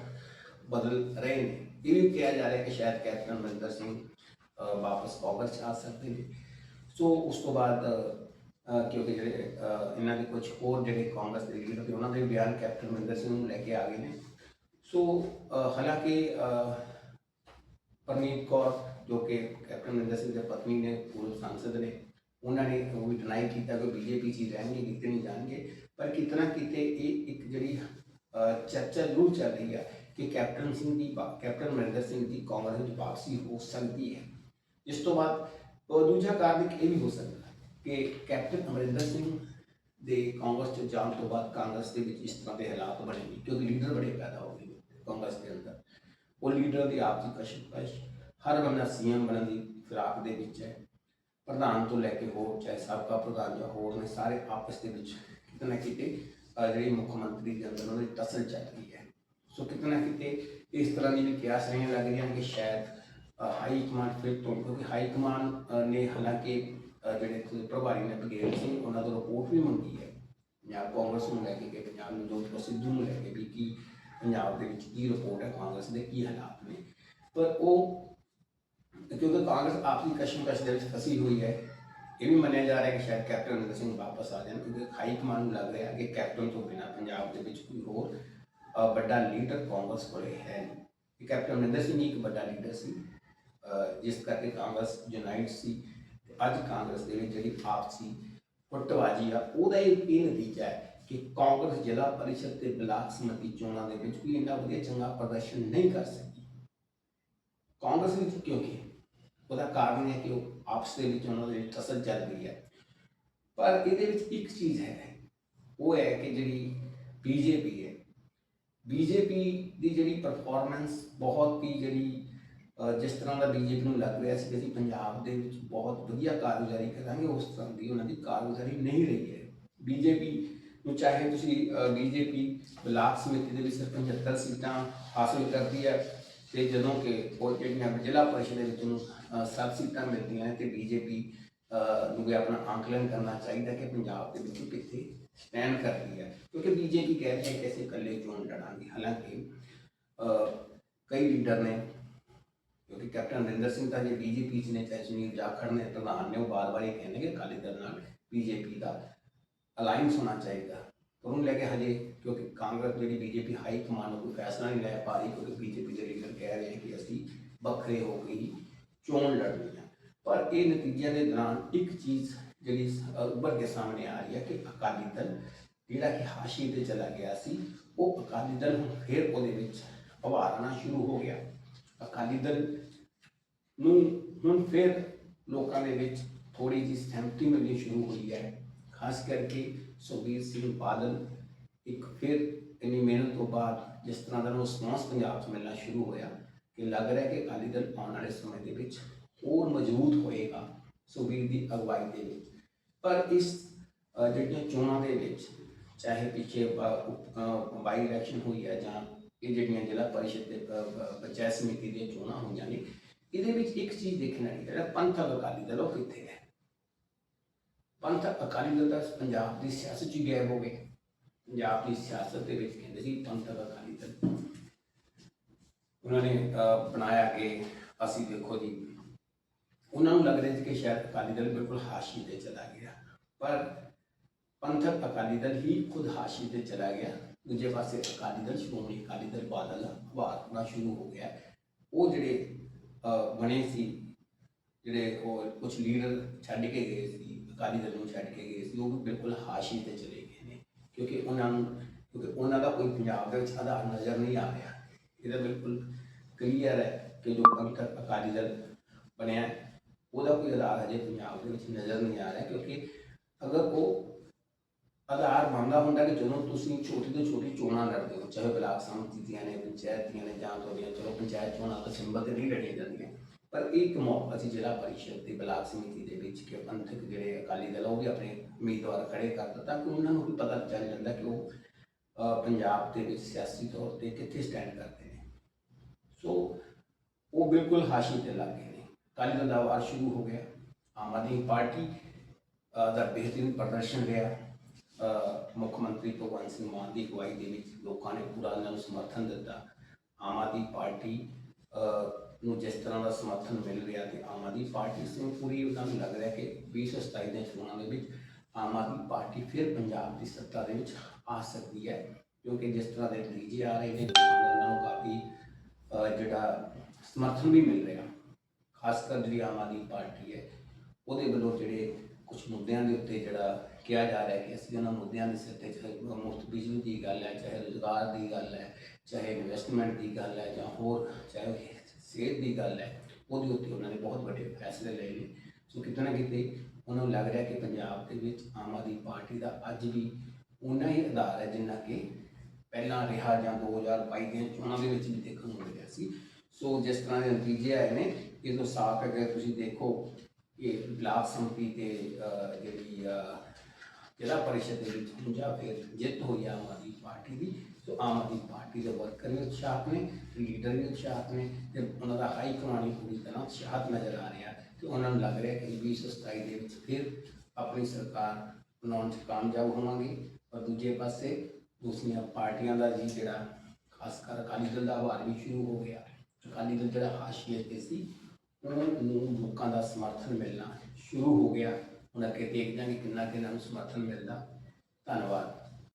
ਬਦਲ ਰਹੇ ਨੇ ਇਹ ਵੀ ਕਿਹਾ ਜਾ ਰਿਹਾ ਕਿ ਸ਼ਾਇਦ ਕੈਪਟਨ ਅਮਰਿੰਦਰ ਸਿੰਘ ਅ, ਵਾਪਸ ਕਾਂਗਰਸ 'ਚ ਆ ਸਕਦੇ ਨੇ। ਸੋ ਉਸ ਤੋਂ ਬਾਅਦ ਅ, ਅ, ਕਿਉਂਕਿ ਜਿਹੜੇ ਅ, ਇਹਨਾਂ ਦੇ ਕੁਝ ਹੋਰ ਜਿਹੜੇ ਕਾਂਗਰਸ ਦੇ ਲੀਡਰ ਨੇ ਉਹਨਾਂ ਦੇ ਬਿਆਨ ਕੈਪਟਨ ਅਮਰਿੰਦਰ ਸਿੰਘ ਨੂੰ ਲੈ ਕੇ ਆ ਗਏ ਨੇ। ਸੋ ਅ, ਹਾਲਾਂਕਿ ਅ, ਪਰਨੀਤ ਕੌਰ ਜੋ ਕਿ ਕੈਪਟਨ ਅਮਰਿੰਦਰ ਸਿੰਘ ਦੇ ਪਤਨੀ ਨੇ ਪੂਰਵ ਸੰਸਦ ਨੇ ਉਹਨਾਂ ਨੇ ਉਹ ਵੀ ਡਿਨਾਈ ਕੀਤਾ ਕਿ ਬੀਜੇਪੀ 'ਚ ਹੀ ਰਹਿਣਗੇ ਕਿਤੇ ਨਹੀਂ ਜਾਣਗੇ। ਪਰ ਕਿਤਨਾ ਕਿਤੇ ਇਹ ਇੱਕ ਜਿਹੜੀ ਚਰਚਾ ਜ਼ਰੂਰ ਚੱਲ ਰਹੀ ਹੈ ਕਿ ਕੈਪਟਨ ਸਿੰਘ ਦੀ ਵਾ- ਕੈਪਟਨ ਅਮਰਿੰਦਰ ਸਿੰਘ ਦੀ ਕਾਂਗਰਸ ਵਿੱਚ ਵਾਪਸੀ ਹੋ ਸਕਦੀ ਹੈ। ਇਸ ਤੋਂ ਬਾਅਦ ਦੂਜਾ ਕਾਰਨ ਇੱਕ ਇਹ ਵੀ ਹੋ ਸਕਦਾ ਕਿ ਕੈਪਟਨ ਅਮਰਿੰਦਰ ਸਿੰਘ ਦੇ ਕਾਂਗਰਸ 'ਚ ਜਾਣ ਤੋਂ ਬਾਅਦ ਕਾਂਗਰਸ ਦੇ ਵਿੱਚ ਇਸ ਤਰ੍ਹਾਂ ਦੇ ਹਾਲਾਤ ਬਣੇ ਨੇ ਕਿਉਂਕਿ ਲੀਡਰ ਬੜੇ ਪੈਦਾ ਹੋ ਗਏ ਕਾਂਗਰਸ ਦੇ ਅੰਦਰ। ਉਹ ਲੀਡਰ ਦੀ ਆਪਸੀ ਕਸ਼ਮਕਸ਼, ਹਰ ਬੰਦਾ ਸੀਐਮ ਬਣਨ ਦੀ ਫਿਰਾਕ ਦੇ ਵਿੱਚ ਹੈ। ਪ੍ਰਧਾਨ ਤੋਂ ਲੈ ਕੇ ਹੋਰ, ਚਾਹੇ ਸਾਬਕਾ ਪ੍ਰਧਾਨ ਜਾਂ ਹੋਰ ਨੇ, ਸਾਰੇ ਆਪਸ ਦੇ ਵਿੱਚ ਕਿਤੇ ਨਾ ਕਿਤੇ ਜਿਹੜੀ ਮੁੱਖ ਮੰਤਰੀ ਦੇ ਅੰਦਰ ਉਹਨਾਂ ਟਸਲ ਚੱਲ ਰਹੀ ਹੈ ਸੋ ਕਿਤੇ ਨਾ ਕਿਤੇ ਇਸ ਤਰ੍ਹਾਂ ਦੀ ਵੀ ਕਿਆਸ ਰਹੀਆਂ ਲੱਗ ਰਹੀਆਂ ਕਿ ਸ਼ਾਇਦ ਹਾਈ ਕਮਾਂਡ ਫਿਰ ਤੋਂ ਕਿਉਂਕਿ ਹਾਈ ਕਮਾਂਡ ਨੇ ਹਾਲਾਂਕਿ ਜਿਹੜੇ ਪ੍ਰਭਾਰੀ ਨੇ ਬਗੇਲ ਸਿੰਘ ਉਹਨਾਂ ਤੋਂ ਰਿਪੋਰਟ ਵੀ ਮੰਗੀ ਹੈ ਪੰਜਾਬ ਕਾਂਗਰਸ ਨੂੰ ਲੈ ਕੇ ਕਿ ਪੰਜਾਬ ਨੂੰ ਜੋ ਸਿੱਧੂ ਨੂੰ ਲੈ ਕੇ ਵੀ ਕੀ ਪੰਜਾਬ ਦੇ ਵਿੱਚ ਕੀ ਰਿਪੋਰਟ ਹੈ ਕਾਂਗਰਸ ਦੇ ਕੀ ਹਾਲਾਤ ਨੇ ਪਰ ਉਹ ਕਿਉਂਕਿ ਕਾਂਗਰਸ ਆਪਣੀ ਕਸ਼ਮਕਸ਼ ਦੇ ਵਿੱਚ ਫਸੀ ਹੋਈ ਹੈ ਇਹ ਵੀ ਮੰਨਿਆ ਜਾ ਰਿਹਾ ਕਿ ਸ਼ਾਇਦ ਕੈਪਟਨ ਅਮਰਿੰਦਰ ਸਿੰਘ ਵਾਪਸ ਆ ਜਾਣ ਕਿਉਂਕਿ ਹਾਈ ਕਮਾਂਡ ਨੂੰ ਲੱਗ ਰਿਹਾ ਕਿ ਕੈਪਟਨ ਤੋਂ ਬਿਨਾਂ ਪੰਜਾਬ ਦੇ ਵਿੱਚ ਕੋਈ ਹੋਰ ਵੱਡਾ ਲੀਡਰ ਕਾਂਗਰਸ ਕੋਲੇ ਹੈ ਨਹੀਂ। ਕੈਪਟਨ ਅਮਰਿੰਦਰ ਸਿੰਘ ਹੀ ਇੱਕ ਵੱਡਾ ਲੀਡਰ ਸੀ। ਜਿਸ ਕਰਕੇ ਕਾਂਗਰਸ ਯੂਨਾਈਟ ਸੀ ਤੇ ਅੱਜ ਕਾਂਗਰਸ ਦੇ ਵਿੱਚ ਜਿਹੜੀ ਆਪਸੀ ਫੁੱਟਬਾਜੀ ਆ, ਉਹਦਾ ਇਹ ਇਹ ਨਤੀਜਾ ਹੈ ਕਿ ਕਾਂਗਰਸ ਜ਼ਿਲ੍ਹਾ ਪਰਿਸ਼ਦ ਤੇ ਬਲਾਕ ਸਮਿਤੀ ਚੋਣਾਂ ਦੇ ਵਿੱਚ ਕੋਈ ਇੰਨਾ ਵਧੀਆ ਚੰਗਾ ਪ੍ਰਦਰਸ਼ਨ ਨਹੀਂ ਕਰ ਸਕੀ। ਕਾਂਗਰਸ ਵਿੱਚ ਕਿਉਂਕਿ ਉਹਦਾ ਕਾਰਨ ਹੈ ਕਿ ਉਹ ਆਪਸ ਦੇ ਵਿੱਚ ਉਹਨਾਂ ਦੀ ਫਸਲ ਚੱਲ ਰਹੀ ਹੈ। ਪਰ ਇਹਦੇ ਵਿੱਚ ਇੱਕ ਚੀਜ਼ ਹੈ। ਉਹ ਹੈ ਕਿ ਜਿਹੜੀ ਬੀਜੇਪੀ ਹੈ। ਬੀਜੇਪੀ ਦੀ ਜਿਹੜੀ ਪਰਫਾਰਮੈਂਸ ਬਹੁਤ ਹੀ ਜਿਹੜੀ ਜਿਸ ਤਰ੍ਹਾਂ ਦਾ ਬੀਜੇਪੀ ਨੂੰ ਲੱਗ ਰਿਹਾ ਸੀ ਕਿ ਅਸੀਂ ਪੰਜਾਬ ਦੇ ਵਿੱਚ ਬਹੁਤ ਵਧੀਆ ਕਾਰਗੁਜ਼ਾਰੀ ਕਰਾਂਗੇ, ਉਸ ਤਰ੍ਹਾਂ ਦੀ ਉਹਨਾਂ ਦੀ ਕਾਰਗੁਜ਼ਾਰੀ ਨਹੀਂ ਰਹੀ ਹੈ। ਬੀਜੇਪੀ ਨੂੰ ਚਾਹੇ ਤੁਸੀਂ ਬੀਜੇਪੀ ਬਲਾਕ ਸਮਿਤੀ ਦੇ ਵਿੱਚ ਸਿਰਫ 75 ਸੀਟਾਂ ਹਾਸਲ ਕਰਦੀ ਹੈ ਤੇ ਜਦੋਂ ਕਿ ਉਹ ਜਿਹੜੀਆਂ ਜ਼ਿਲ੍ਹਾ ਪਰਿਸ਼ਦ ਦੇ ਵਿੱਚ ਉਹਨੂੰ ਅਹ, ਸੱਤ ਸੀਟਾਂ ਮਿਲਦੀਆਂ ਨੇ ਤੇ ਬੀਜੇਪੀ ਨੂੰ ਵੀ ਆਪਣਾ ਆਂਕਲਨ ਕਰਨਾ ਚਾਹੀਦਾ ਕਿ ਪੰਜਾਬ ਦੇ ਵਿੱਚ ਉਹ ਕਿੱਥੇ ਸਟੈਂਡ ਕਰਦੀ ਹੈ ਕਿਉਂਕਿ ਬੀਜੇਪੀ ਕਹਿ ਰਹੀ ਹੈ ਕਿ ਅਸੀਂ ਇਕੱਲੇ ਚੋਣ ਲੜਾਂਗੇ ਹਾਲਾਂਕਿ ਅਹ, ਕਈ ਲੀਡਰ ਨੇ ਕਿਉਂਕਿ ਕੈਪਟਨ ਅਮਰਿੰਦਰ ਸਿੰਘ ਤਾਂ ਜੇ ਬੀਜੇਪੀ ਚ ਨੇ ਚਾਹੇ ਸੁਨੀਲ ਜਾਖੜ ਨੇ ਪ੍ਰਧਾਨ ਨੇ ਉਹ ਬਾਰ-ਬਾਰ ਇਹ ਕਹਿੰਦੇ ਕਿ ਅਕਾਲੀ ਦਲ ਨਾਲ ਬੀਜੇਪੀ ਦਾ ਅਲਾਈਅੰਸ ਹੋਣਾ ਚਾਹੀਦਾ ਪਰ ਉਹਨੂੰ ਲੈ ਕੇ ਹਜੇ ਕਿਉਂਕਿ ਕਾਂਗਰਸ ਜਿਹੜੀ ਬੀਜੇਪੀ ਹਾਈ ਕਮਾਂਡ ਨੂੰ ਕੋਈ ਫੈਸਲਾ ਨਹੀਂ ਲੈ ਪਾ ਰਹੀ ਕਿਉਂਕਿ ਬੀਜੇਪੀ ਦੇ ਲੀਡਰ ਕਹਿ ਰਹੇ ਹਨ ਕਿ ਅਸੀਂ ਵੱਖਰੇ ਹੋ ਕੇ ਹੀ ਚੋਣ ਲੜਨੀ ਹੈ। ਪਰ ਇਹ ਨਤੀਜਿਆਂ ਦੇ ਦੌਰਾਨ ਇੱਕ ਚੀਜ਼ ਜਿਹੜੀ ਸ- ਉੱਭਰ ਕੇ ਸਾਹਮਣੇ ਆ ਰਹੀ ਹੈ ਕਿ ਅਕਾਲੀ ਦਲ ਜਿਹੜਾ ਕਿ ਹਾਸ਼ੀ ਤੇ ਚਲਾ ਗਿਆ ਸੀ, ਉਹ ਅਕਾਲੀ ਦਲ ਹੁਣ ਫਿਰ ਉਹਦੇ ਵਿੱਚ ਉਭਾਰਨਾ ਸ਼ੁਰੂ ਹੋ ਗਿਆ। ਅਕਾਲੀ ਦਲ ਨੂੰ ਹੁਣ ਫਿਰ ਲੋਕਾਂ ਦੇ ਵਿੱਚ ਥੋੜੀ ਜਿਹੀ ਸਹਿਮਤੀ ਮਿਲਣੀ ਸ਼ੁਰੂ ਹੋਈ ਹੈ, ਖਾਸ ਕਰਕੇ ਸੁਖਬੀਰ ਸਿੰਘ ਬਾਦਲ ਇੱਕ ਫਿਰ ਇੰਨੀ ਮਿਹਨਤ ਤੋਂ ਬਾਅਦ ਜਿਸ ਤਰ੍ਹਾਂ ਦਾ ਨੂੰ ਪੰਜਾਬ 'ਚ ਮਿਲਣਾ ਸ਼ੁਰੂ ਹੋਇਆ ਕਿ ਲੱਗ ਰਿਹਾ ਕਿ ਅਕਾਲੀ ਦਲ ਆਉਣ ਵਾਲੇ ਸਮੇਂ ਦੇ ਵਿੱਚ ਹੋਰ ਮਜ਼ਬੂਤ ਹੋਏਗਾ ਸੁਖਬੀਰ ਦੀ ਅਗਵਾਈ ਦੇ ਵਿੱਚ। ਪਰ ਇਸ ਜਿਹੜੀਆਂ ਚੋਣਾਂ ਦੇ ਵਿੱਚ ਚਾਹੇ ਪਿੱਛੇ ਬਾਈ ਇਲੈਕਸ਼ਨ ਹੋਈ ਹੈ ਜਾਂ ਇਹ ਜਿਹੜੀਆਂ ਜ਼ਿਲ੍ਹਾ ਪਰਿਸ਼ਦ ਤੇ ਪੰਚਾਇਤ ਸਮਿਤੀ ਦੀਆਂ ਚੋਣਾਂ ਹੋਈਆਂ ਨੇ, ਇਹਦੇ ਵਿੱਚ ਇੱਕ ਚੀਜ਼ ਦੇਖਣ ਵਾਲੀ ਹੈ ਪੰਥਕ ਅਕਾਲੀ ਦਲ ਉਹ ਕਿੱਥੇ ਹੈ? ਪੰਥਕ ਅਕਾਲੀ ਦਲ ਤਾਂ ਪੰਜਾਬ ਦੀ ਸਿਆਸਤ 'ਚ ਹੀ ਗਾਇਬ ਹੋ ਗਏ। ਪੰਜਾਬ ਦੀ ਸਿਆਸਤ ਦੇ ਵਿੱਚ ਕਹਿੰਦੇ ਸੀ ਪੰਥਕ ਅਕਾਲੀ ਦਲ। ਉਹਨਾਂ ਨੇ ਬਣਾਇਆ ਕਿ ਅਸੀਂ ਦੇਖੋ ਜੀ, ਉਹਨਾਂ ਨੂੰ ਲੱਗ ਰਿਹਾ ਸੀ ਕਿ ਸ਼ਾਇਦ ਅਕਾਲੀ ਦਲ ਬਿਲਕੁਲ ਹਾਸ਼ੀ ਤੇ ਚਲਾ ਗਿਆ। ਪਰ ਪੰਥਕ ਅਕਾਲੀ ਦਲ ਹੀ ਖੁਦ ਹਾਸ਼ੀ ਤੇ ਚਲਾ ਗਿਆ। ਦੂਜੇ ਪਾਸੇ ਅਕਾਲੀ ਦਲ, ਸ਼੍ਰੋਮਣੀ ਅਕਾਲੀ ਦਲ ਬਾਦਲ ਵਾਰਨਾ ਸ਼ੁਰੂ ਹੋ ਗਿਆ। ਉਹ ਜਿਹੜੇ ਬਣੇ ਸੀ, ਜਿਹੜੇ ਉਹ ਕੁਝ ਲੀਡਰ ਛੱਡ ਕੇ ਗਏ ਸੀ ਅਕਾਲੀ ਦਲ ਨੂੰ ਛੱਡ ਕੇ ਗਏ ਸੀ, ਉਹ ਵੀ ਬਿਲਕੁਲ ਹਾਸ਼ੀ ਤੇ ਚਲੇ ਗਏ ਨੇ, ਕਿਉਂਕਿ ਉਹਨਾਂ ਨੂੰ, ਕਿਉਂਕਿ ਉਹਨਾਂ ਦਾ ਕੋਈ ਪੰਜਾਬ ਦੇ ਵਿੱਚ ਆਧਾਰ ਨਜ਼ਰ ਨਹੀਂ ਆ ਰਿਹਾ। ਇਹਦਾ ਬਿਲਕੁਲ ਕਲੀਅਰ ਹੈ ਕਿ ਜੋ ਪੰਥਕ ਅਕਾਲੀ ਦਲ ਬਣਿਆ ਉਹਦਾ ਕੋਈ ਆਧਾਰ ਹਜੇ ਪੰਜਾਬ ਦੇ ਵਿੱਚ ਨਜ਼ਰ ਨਹੀਂ ਆ ਰਿਹਾ, ਕਿਉਂਕਿ ਅਗਰ ਉਹ ਆਧਾਰ ਬਣਦਾ ਹੁੰਦਾ ਕਿ ਜਦੋਂ ਤੁਸੀਂ ਛੋਟੀ ਤੋਂ ਛੋਟੀ ਚੋਣਾਂ ਲੜਦੇ ਹੋ, ਚਾਹੇ ਬਲਾਕ ਸੰਮਤੀ ਦੀਆਂ ਨੇ ਪੰਚਾਇਤ ਦੀਆਂ ਨੇ ਜਾਂ ਤੁਹਾਡੀਆਂ, ਚਲੋ ਪੰਚਾਇਤ ਚੋਣਾਂ ਤਾਂ ਸਿੰਬਲ ਤੇ ਨਹੀਂ ਲੜੀਆਂ ਜਾਂਦੀਆਂ ਪਰ ਇਹ ਇੱਕ ਮੌਕਾ ਸੀ ਜ਼ਿਲ੍ਹਾ ਪਰਿਸ਼ਦ ਤੇ ਬਲਾਕ ਸਮਿਤੀ ਦੇ ਵਿੱਚ ਕਿ ਪੰਥਕ ਜਿਹੜੇ ਅਕਾਲੀ ਦਲ ਆ, ਉਹ ਵੀ ਆਪਣੇ ਉਮੀਦਵਾਰ ਖੜੇ ਕਰ ਦਿੱਤਾ ਤਾਂ ਕਿ ਉਹਨਾਂ ਨੂੰ ਵੀ ਪਤਾ ਚੱਲ ਜਾਂਦਾ ਕਿ ਉਹ ਅ, ਪੰਜਾਬ ਦੇ ਵਿੱਚ ਸਿਆਸੀ ਤੌਰ ਤੇ ਕਿੱਥੇ ਸਟੈਂਡ ਕਰਦੇ ਨੇ। ਸੋ ਉਹ ਬਿਲਕੁਲ ਹਾਸ਼ੀ ਤੇ ਲੱਗ ਗਏ ਨੇ। ਅਕਾਲੀ ਦਲ ਦਾ ਵਾਰ ਸ਼ੁਰੂ ਹੋ ਗਿਆ। ਆਮ ਆਦਮੀ ਪਾਰਟੀ ਅ, ਦਾ ਬਿਹਤਰੀਨ ਪ੍ਰਦਰਸ਼ਨ ਰਿਹਾ। ਅ, ਮੁੱਖ ਮੰਤਰੀ ਭਗਵੰਤ ਸਿੰਘ ਮਾਨ ਦੀ ਅਗਵਾਈ ਦੇ ਵਿੱਚ ਲੋਕਾਂ ਨੇ ਪੂਰਾ ਉਹਨਾਂ ਨੂੰ ਸਮਰਥਨ ਦਿੱਤਾ। ਆਮ ਆਦਮੀ ਪਾਰਟੀ ਅ, ਨੂੰ ਜਿਸ ਤਰ੍ਹਾਂ ਦਾ ਸਮਰਥਨ ਮਿਲ ਰਿਹਾ ਤੇ ਆਮ ਆਦਮੀ ਪਾਰਟੀ ਸਿੰਘ ਪੂਰੀ ਉਹਨਾਂ ਨੂੰ ਲੱਗ ਰਿਹਾ ਕਿ 2027 ਦੇ ਚੋਣਾਂ ਦੇ ਵਿੱਚ ਆਮ ਆਦਮੀ ਪਾਰਟੀ ਫਿਰ ਪੰਜਾਬ ਦੀ ਸੱਤਾ ਦੇ ਵਿੱਚ ਆ ਸਕਦੀ ਹੈ ਕਿਉਂਕਿ ਜਿਸ ਤਰ੍ਹਾਂ ਦੇ ਨਤੀਜੇ ਆ ਰਹੇ ਨੇ ਉਹਨਾਂ ਨੂੰ ਕਾਫੀ ਜਿਹੜਾ ਸਮਰਥਨ ਵੀ ਮਿਲ ਰਿਹਾ। ਖਾਸ ਕਰ ਜਿਹੜੀ ਆਮ ਆਦਮੀ ਪਾਰਟੀ ਹੈ, ਉਹਦੇ ਵੱਲੋਂ ਜਿਹੜੇ ਕੁਝ ਮੁੱਦਿਆਂ ਦੇ ਉੱਤੇ ਜਿਹੜਾ ਕਿਹਾ ਜਾ ਰਿਹਾ ਕਿ ਅਸੀਂ ਉਹਨਾਂ ਮੁੱਦਿਆਂ ਦੇ ਸਿਰ ਤੇ ਚਾਹੇ ਮੁਫਤ ਬਿਜਲੀ ਦੀ ਗੱਲ ਹੈ, ਚਾਹੇ ਰੁਜ਼ਗਾਰ ਦੀ ਗੱਲ ਹੈ, ਚਾਹੇ ਇਨਵੈਸਟਮੈਂਟ ਦੀ ਗੱਲ ਹੈ ਜਾਂ ਹੋਰ, ਚਾਹੇ ਸਿਹਤ ਦੀ ਗੱਲ ਹੈ। ਉਹਦੇ ਉੱਤੇ ਉਹਨਾਂ ਨੇ ਬਹੁਤ ਵੱਡੇ ਫੈਸਲੇ ਲਏ ਨੇ। ਸੋ ਕਿਤੇ ਨਾ ਕਿਤੇ ਉਹਨਾਂ ਨੂੰ ਲੱਗ ਰਿਹਾ ਕਿ ਪੰਜਾਬ ਦੇ ਵਿੱਚ ਆਮ ਆਦਮੀ ਪਾਰਟੀ ਦਾ ਅੱਜ ਵੀ ਉਨਾ ਹੀ ਆਧਾਰ ਹੈ ਜਿੰਨਾ ਕਿ ਪਹਿਲਾਂ ਰਿਹਾ ਜਾਂ 2022 ਦੀਆਂ ਚੋਣਾਂ ਦੇ ਵਿੱਚ ਵੀ ਦੇਖਣ ਨੂੰ ਮਿਲਿਆ ਸੀ। ਸੋ ਜਿਸ ਤਰ੍ਹਾਂ ਦੇ ਨਤੀਜੇ ਆਏ ਨੇ ਇਹ ਤੋਂ ਸਾਫ਼ ਹੈ ਕਿ ਤੁਸੀਂ ਦੇਖੋ ਇਹ ਬਲਾਕ ਸੰਮਤੀ ਤੇ ਜਿਹੜੀ ਅਹ, ਜ਼ਿਲ੍ਹਾ ਪਰਿਸ਼ਦ ਦੇ ਵਿੱਚ ਹੁਣ ਜਾਂ ਫਿਰ ਜਿੱਤ ਹੋਈ ਆਮ ਆਦਮੀ ਪਾਰਟੀ ਦੀ ਸੋ ਆਮ ਆਦਮੀ ਪਾਰਟੀ ਦੇ ਵਰਕਰ ਵੀ ਉਤਸ਼ਾਹਤ ਨੇ ਲੀਡਰ ਵੀ ਉਤਸ਼ਾਹਤ ਨੇ, ਤੇ ਉਹਨਾਂ ਦਾ ਹਾਈ ਕਮਾਂਡ ਵੀ ਪੂਰੀ ਤਰ੍ਹਾਂ ਉਤਸ਼ਾਹਤ ਨਜ਼ਰ ਆ ਰਿਹਾ, ਤੇ ਉਹਨਾਂ ਨੂੰ ਲੱਗ ਰਿਹਾ ਕਿ 2027 ਦੇ ਵਿੱਚ ਫਿਰ ਆਪਣੀ ਸਰਕਾਰ ਬਣਾਉਣ 'ਚ ਕਾਮਯਾਬ ਹੋਵਾਂਗੇ। ਪਰ ਦੂਜੇ ਪਾਸੇ ਦੂਸਰੀਆਂ ਪਾਰਟੀਆਂ ਦਾ ਜੀ ਜਿਹੜਾ ਖਾਸ ਕਰ ਅਕਾਲੀ ਦਲ ਦਾ ਵਾਰ ਵੀ ਸ਼ੁਰੂ ਹੋ ਗਿਆ। ਅਕਾਲੀ ਦਲ ਜਿਹੜਾ ਹਾਸ਼ੀਏ ਤੇ ਸੀ, ਉਹਨਾਂ ਨੂੰ ਲੋਕਾਂ ਦਾ ਸਮਰਥਨ ਮਿਲਣਾ ਸ਼ੁਰੂ ਹੋ ਗਿਆ। ਹੁਣ ਅੱਗੇ ਦੇਖਦੇ ਹਾਂ ਕਿ ਕਿੰਨਾ ਕਿੰਨਾ ਨੂੰ ਸਮਰਥਨ ਮਿਲਦਾ। ਧੰਨਵਾਦ।